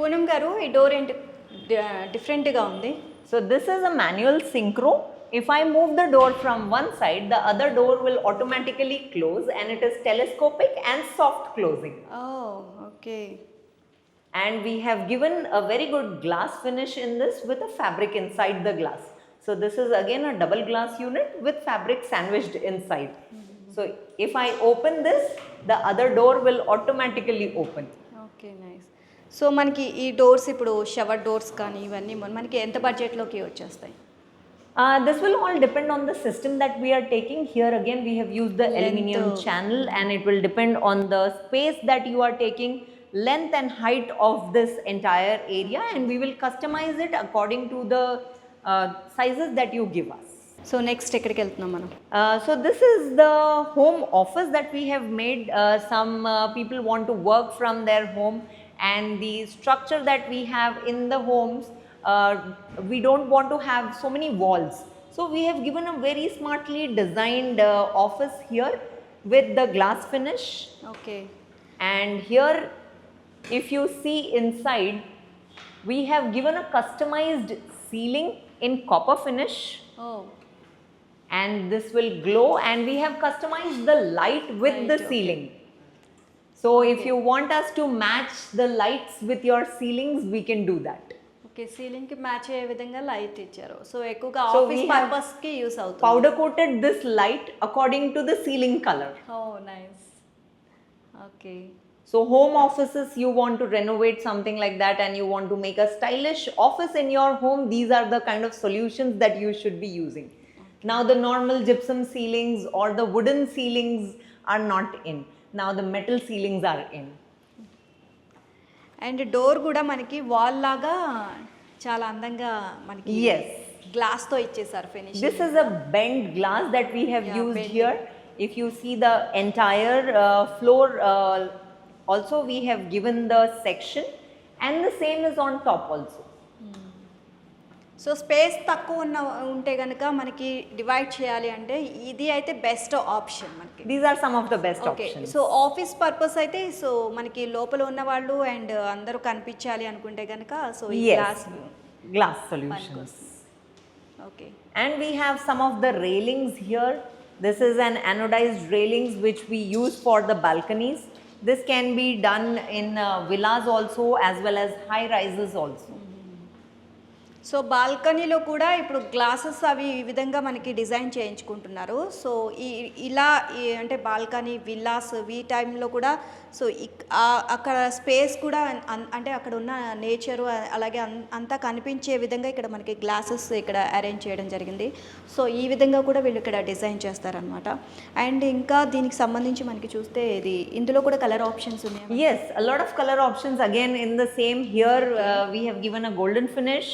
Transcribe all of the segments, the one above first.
పూనం గారు ఈ డోర్ ఏంటి డిఫరెంట్గా ఉంది So this is a manual synchro. If I move the door from one side, the other door will automatically close and it is telescopic and soft closing. Oh okay And we have given a very good glass finish in this with a fabric inside the glass. So this is again a double glass unit with fabric sandwiched inside. So if I open this, the other door will automatically open. Okay nice so మనకి ఈ doors ఇప్పుడు shower doors కానీ ఇవన్నీ మన- మనకి ఎంత బడ్జెట్లోకి వచ్చేస్తాయి Uh, this will all depend on the system that we are taking. Here again, we have used the aluminium Length. channel and it will depend on the space that you are taking, length and height of this entire area and we will customize it according to the uh, sizes that you give us. So next ఎక్కడికి వెళ్తున్నాం మనం Uh, so this is the home office that we have made. Uh, some uh, people want to work from their home and the structure that we have in the homes, uh, we don't want to have so many walls. So we have given a very smartly designed uh, office here with the glass finish. Okay. And here if you see inside, we have given a customized ceiling in copper finish. Oh. And this will glow and we have customized the light with the ceiling. Okay. ceiling so if you want us to match the lights with your ceilings we can do that okay సీలింగ్కి match అయ్యే విధంగా light ఇచ్చారు so ఎక్కువగా So office we have పర్పస్కి use అవుతుంది powder coated this light according to the ceiling color oh nice okay so home offices you want to renovate something like that and you want to make a stylish office in your home these are the kind of solutions that you should be using now the normal gypsum ceilings or the wooden ceilings are not in నా the metal ceilings are in and door కూడా మనకి wall లాగా చాలా అందంగా మనకి ఎస్ గ్లాస్తో ఇచ్చేసారు finish this is a bend glass that we have used here if you see the entire floor also we have given the section and the same is on top also so space తక్కువ ఉన్న ఉంటే కనుక మనకి divide చేయాలి అంటే ఇది అయితే best option మనకి. These are some of the best okay so office purpose అయితే సో మనకి లోపల ఉన్న వాళ్ళు అండ్ అందరూ కనిపించాలి అనుకుంటే కనుక సో ఈ glass glass solutions okay and we have some of the railings here this is an anodised railings which we use for the balconies this can be done in villas also as well as high rises also so బాల్కనీలో కూడా ఇప్పుడు glasses అవి ఈ విధంగా మనకి design చేయించుకుంటున్నారు. So ఈ ఇలా ఈ అంటే బాల్కనీ విల్లాస్ వి టైంలో కూడా సో ఇక్- ఆ- అక్కడ స్పేస్ కూడా అన్- అంటే అక్కడ ఉన్న నేచరు అలాగే అంతా కనిపించే విధంగా ఇక్కడ మనకి గ్లాసెస్ ఇక్కడ అరేంజ్ చేయడం జరిగింది. సో ఈ విధంగా కూడా వీళ్ళు ఇక్కడ డిజైన్ చేస్తారనమాట అండ్ ఇంకా దీనికి సంబంధించి మనకి చూస్తే ఇది ఇందులో కూడా కలర్ ఆప్షన్స్ ఉన్నాయి? Yes lot of colour options again in the same here we have given a golden finish.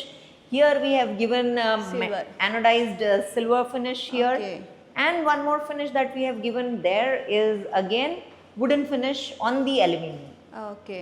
Here we have given um, Silver. anodized uh, silver finish here. Okay. And one more finish that we have given there is again wooden finish on the aluminium. Okay